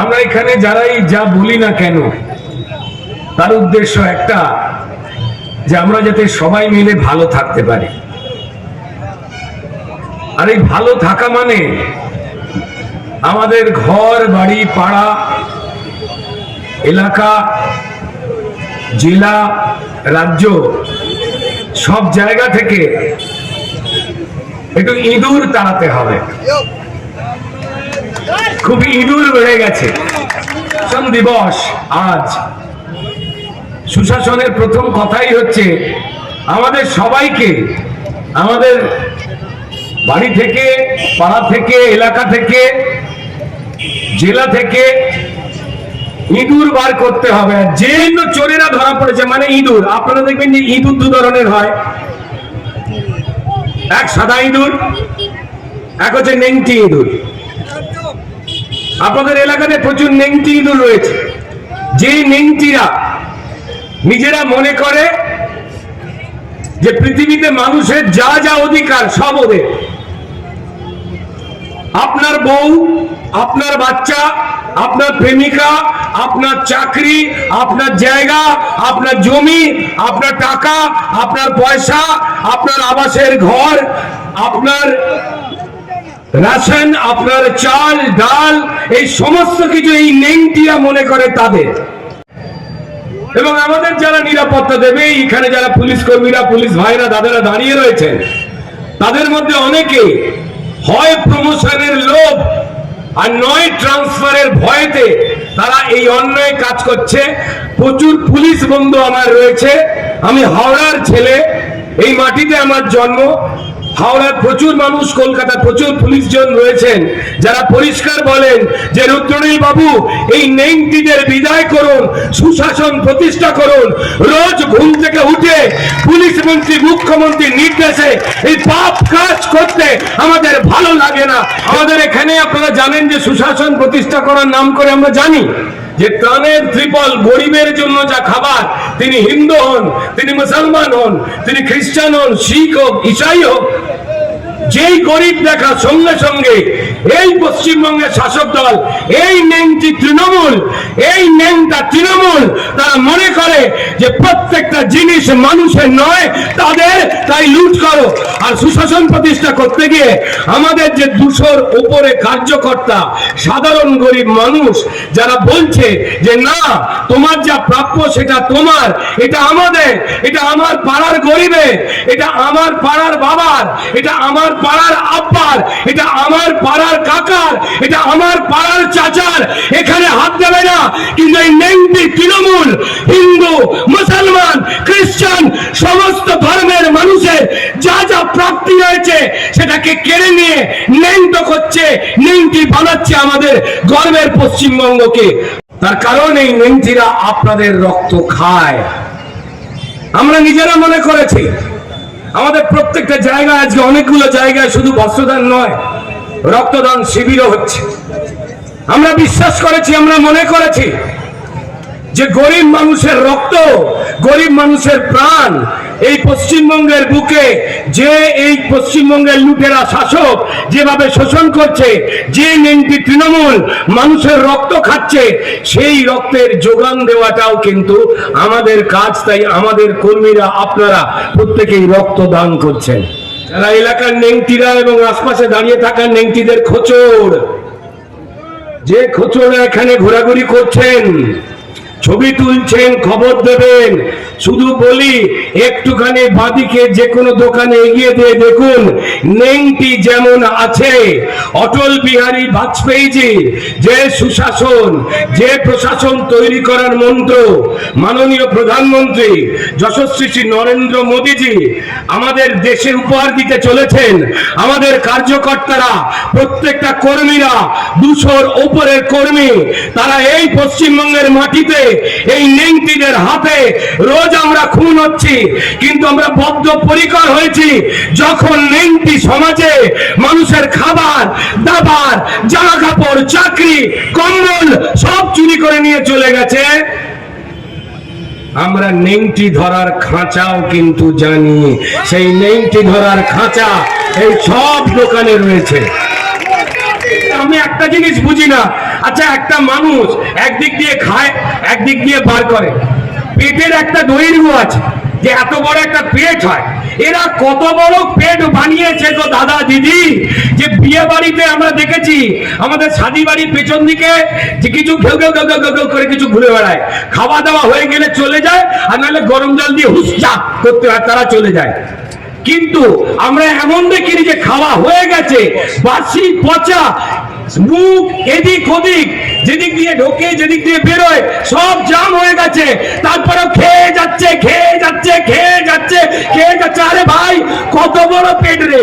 আমরা এখানে যারাই যা বলি না কেন, তার উদ্দেশ্য একটা, যে আমরা যাতে সবাই মিলে ভালো থাকতে পারি। আর এই ভালো থাকা মানে আমাদের ঘর, বাড়ি, পাড়া, এলাকা, জেলা, রাজ্য, সব জায়গা থেকে একটু ইঁদুর তাড়াতে হবে। খুব ইঁদুর বেড়ে গেছে। শাসন দিবস আজ। সুশাসনের প্রথম কথাই হচ্ছে, আমাদের সবাইকে, আমাদের বাড়ি থেকে, পাড়া থেকে, এলাকা থেকে, জেলা থেকে ইঁদুর বার করতে হবে। যে চোরেরা ধরা পড়েছে মানে ইঁদুর। আপনারা দেখবেন যে ইঁদুর দু ধরনের হয়। এক সাদা ইঁদুর, এক হচ্ছে নেংটি ইঁদুর। আপনাদের এলাকাতে প্রচুর নেংটি ইঁদুর রয়েছে। যেই নেংটিরা নিজেরা মনে করে যে পৃথিবীতে মানুষের যা যা অধিকার সব ওদের। আপনার বউ, আপনার বাচ্চা, আপনার প্রেমিকা, আপনার চাকরি, আপনার জায়গা, আপনার জমি, আপনার টাকা, আপনার পয়সা, আপনার আবাসের ঘর, আপনার রাশন আপনার চাল, ডাল, এই সমস্ত কিছু এই নেংটিয়া মনে করে তাদের। এবং আমাদের যারা নিরাপত্তা দেবে, এখানে যারা পুলিশ কর্মীরা, পুলিশ ভাইরা, দাদারা দাঁড়িয়ে রয়েছেন, তাদের মধ্যে অনেকে হয় প্রমোশনের লোভ আর নয় ট্রান্সফারের ভয়েতে তারা এই অন্যায় কাজ করছে। প্রচুর পুলিশ বন্ধু আমার রয়েছে। আমি হাওড়ার ছেলে, এই মাটিতে আমার জন্ম। হাওড়ার প্রচুর মানুষ, কলকাতার প্রচুর পুলিশ জন রয়েছেন। যারা পরিষ্কার বলেন যে, রুদ্রনীল বাবু, এই নেংটিদের বিদায় করুন, সুশাসন প্রতিষ্ঠা করুন। রোজ ঘুম থেকে উঠে পুলিশ মন্ত্রী মুখ্যমন্ত্রীর নির্দেশে এই পাপ কাজ করতে আমাদের ভালো লাগে না। আমাদের এখানে আপনারা জানেন যে, সুশাসন প্রতিষ্ঠা করার নাম করে আমরা জানি। যে ত্রাণের ত্রিপল গরিবের জন্য যা খাবার, তিনি হিন্দু হন, তিনি মুসলমান হন, তিনি খ্রিস্টান হন, শিখ হোক ইসাই হোক গরিব দেখা সঙ্গে সঙ্গে, এই পশ্চিমবঙ্গের শাসক দল, এই নেংটি তৃণমূল, এই নেংটা তৃণমূল, তারা মনে করে যে প্রত্যেকটা জিনিস মানুষের নয়, তাদের তাই লুট করো। আর সুশাসন প্রতিষ্ঠা করতে গিয়ে আমাদের যে দুশোর উপরে কার্যকর্তা, সাধারণ গরিব মানুষ, যারা বলছে যে না, তোমার যা প্রাপ্য সেটা তোমার, এটা আমাদের, এটা আমার পাড়ার গরিবের এটা আমার পাড়ার বাবার, এটা আমার পাড়ার আব্বার, এটা আমার পাড়ার কাকার, এটা আমার পাড়ার চাচার, এখানে হাত দেবে না। কিন্তু এই নেংটি তৃণমূল, হিন্দু, মুসলমান, খ্রিস্টান, সমস্ত ধর্মের মানুষের যা যা প্রাপ্তি রয়েছে, সেটাকে কেড়ে নিয়ে নেংটো করছে, নেংটি বানাচ্ছে আমাদের গর্বের পশ্চিমবঙ্গকে। তার কারণ এই নেংটিরা আপনাদের রক্ত খায়। আমরা নিজেরা মনে করেছি, আমাদের প্রত্যেকটা জায়গায় আজকে অনেকগুলো জায়গায় শুধু বস্ত্রদান নয়, রক্তদান শিবিরও হচ্ছে। আমরা বিশ্বাস করেছি, আমরা মনে করেছি যে গরিব মানুষের রক্ত, গরিব মানুষের প্রাণ এই পশ্চিমবঙ্গের বুকে যে এই পশ্চিমবঙ্গের লুটেরা শাসক যেভাবে শোষণ করছে, যে নেংটি তৃণমূল মানুষের রক্ত খাচ্ছে, সেই রক্তের যোগান দেওয়াটাও কিন্তু আমাদের কাজ, তাই আমাদের কর্মীরা, আপনারা প্রত্যেকেই রক্ত দান করছেন। যারা এলাকার নেংটিরা এবং আশপাশে দাঁড়িয়ে থাকা নেংটিদের খোঁচড় যে খোঁচড়া এখানে ঘোরাঘুরি করছেন, ছবি তুলছেন, খবর দেবেন শুধু বলি, একটুখানি বাদিকে যে কোনো দোকানে এগিয়ে দিয়ে দেখুন, নেংটি যেমন আছে। অটল বিহারী বাজপেয়ীজি, যে সুশাসন, যে প্রশাসন তৈরি করার মন্ত্র, মাননীয় প্রধানমন্ত্রী যশস্বী শ্রী নরেন্দ্র মোদীজি আমাদের দেশে উপহার দিতে চলেছেন। আমাদের কার্যকর্তারা, প্রত্যেকটা কর্মীরা, দুশোর ওপরের কর্মী, তারা এই পশ্চিমবঙ্গের মাটিতে এই নেংটিদের হাতে রোজ আমরা খুন হচ্ছি, কিন্তু আমরা বদ্ধ পরিকর হয়েছি। যখন নেংটি সমাজে মানুষের খাবার, দাবার জামা কাপড় চাকরি, কম্বল সব চুরি করে নিয়ে চলে গেছে, আমরা নেংটি ধরার খাঁচাও কিন্তু জানি। সেই নেংটি ধরার খাঁচা এই সব দোকানে রয়েছে। আমি একটা জিনিস বুঝি না। আচ্ছা একটা মানুষ একদিক দিয়ে খায়, একদিক দিয়ে বার করে। পেটের একটা দৈর্ঘ্য আছে, যে এত বড় একটা পেট হয়। এরা কত বড় পেট বানিয়েছে তো দাদা দিদি? যে বিয়ে বাড়িতে আমরা দেখেছি, আমাদের শাদি বাড়ির পেছন দিকে যে কিছু ঘেউ ঘেউ ঘেউ ঘেউ ঘেউ করে কিছু ঘুরে বেড়ায়। খাওয়া দাওয়া হয়ে গেলে চলে যায়, আর নাহলে গরম জল দিয়ে হুসচা করতে হয়, তারা চলে যায়। কিন্তু আমরা এমন দেখিনি যে খাওয়া হয়ে গেছে, বাসি পচা, মুখ এদিক ওদিক যেদিক দিয়ে ঢোকে, যেদিক দিয়ে বেরোয়, সব জাম হয়ে গেছে। তারপরেও খেয়ে যাচ্ছে খেয়ে যাচ্ছে খেয়ে যাচ্ছে খেয়ে যাচ্ছে। আরে ভাই, কত বড় পেট রে।